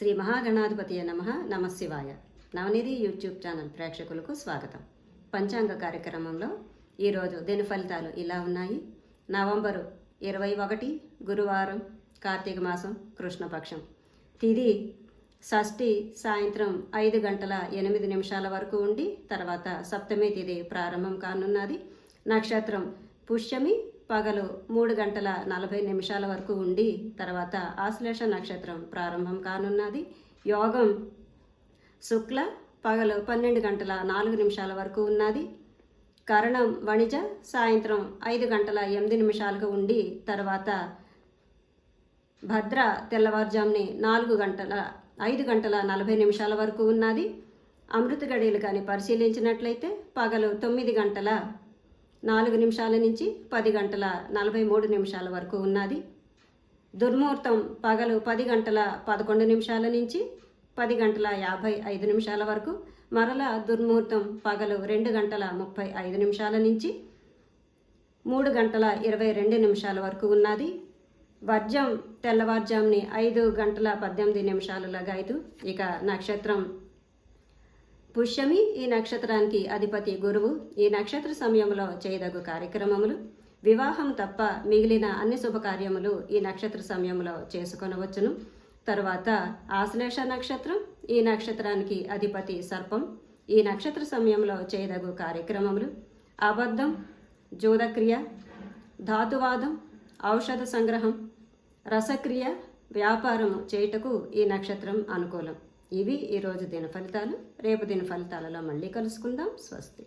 శ్రీ మహాగణాధిపతి నమ నమశివాయ నవనిధి YouTube channel ప్రేక్షకులకు స్వాగతం. పంచాంగ కార్యక్రమంలో ఈరోజు దిన ఫలితాలు ఇలా ఉన్నాయి? నవంబరు ఇరవై ఒకటి గురువారం కార్తీక మాసం కృష్ణపక్షం. తిది షష్ఠి సాయంత్రం ఐదు గంటల ఎనిమిది నిమిషాల వరకు ఉండి తర్వాత సప్తమి తిది ప్రారంభం కానున్నది. నక్షత్రం పుష్యమి పగలు మూడు గంటల నలభై నిమిషాల వరకు ఉండి తర్వాత ఆశ్లేష నక్షత్రం ప్రారంభం కానున్నది. యోగం శుక్ల పగలు పన్నెండు గంటల నాలుగు నిమిషాల వరకు ఉన్నది. కరణం వణిజ సాయంత్రం ఐదు గంటల ఎనిమిది నిమిషాలకు ఉండి తర్వాత భద్ర తెల్లవారుజాముని నాలుగు గంటల ఐదు గంటల నలభై నిమిషాల వరకు ఉన్నది. అమృత గడియలు కానీ పరిశీలించినట్లయితే పగలు తొమ్మిది గంటల నాలుగు నిమిషాల నుంచి పది గంటల నలభై మూడు నిమిషాల వరకు ఉన్నది. దుర్ముహూర్తం పగలు పది గంటల పదకొండు నిమిషాల నుంచి పది గంటల యాభై ఐదు నిమిషాల వరకు మరల దుర్ముహూర్తం పగలు రెండు గంటల ముప్పై ఐదు నిమిషాల నుంచి మూడు గంటల ఇరవై రెండు నిమిషాల వరకు ఉన్నది. వర్జం తెల్లవారుజాముని ఐదు గంటల పద్దెనిమిది నిమిషాలలాగా ఐదు ఇక నక్షత్రం పుష్యమి ఈ నక్షత్రానికి అధిపతి గురువు. ఈ నక్షత్ర సమయంలో చేయదగు కార్యక్రమములు వివాహం తప్ప మిగిలిన అన్ని శుభకార్యములు ఈ నక్షత్ర సమయంలో చేసుకొనవచ్చును. తరువాత ఆశ్లేష నక్షత్రం ఈ నక్షత్రానికి అధిపతి సర్పం. ఈ నక్షత్ర సమయంలో చేయదగు కార్యక్రమములు అబద్ధం జోదక్రియ ధాతువాదం ఔషధ సంగ్రహం రసక్రియ వ్యాపారం చేయుటకు ఈ నక్షత్రం అనుకూలం. ఇవి ఈరోజు దిన ఫలితాలు. రేపు దిన ఫలితాలలో మళ్ళీ కలుసుకుందాం. స్వస్తి.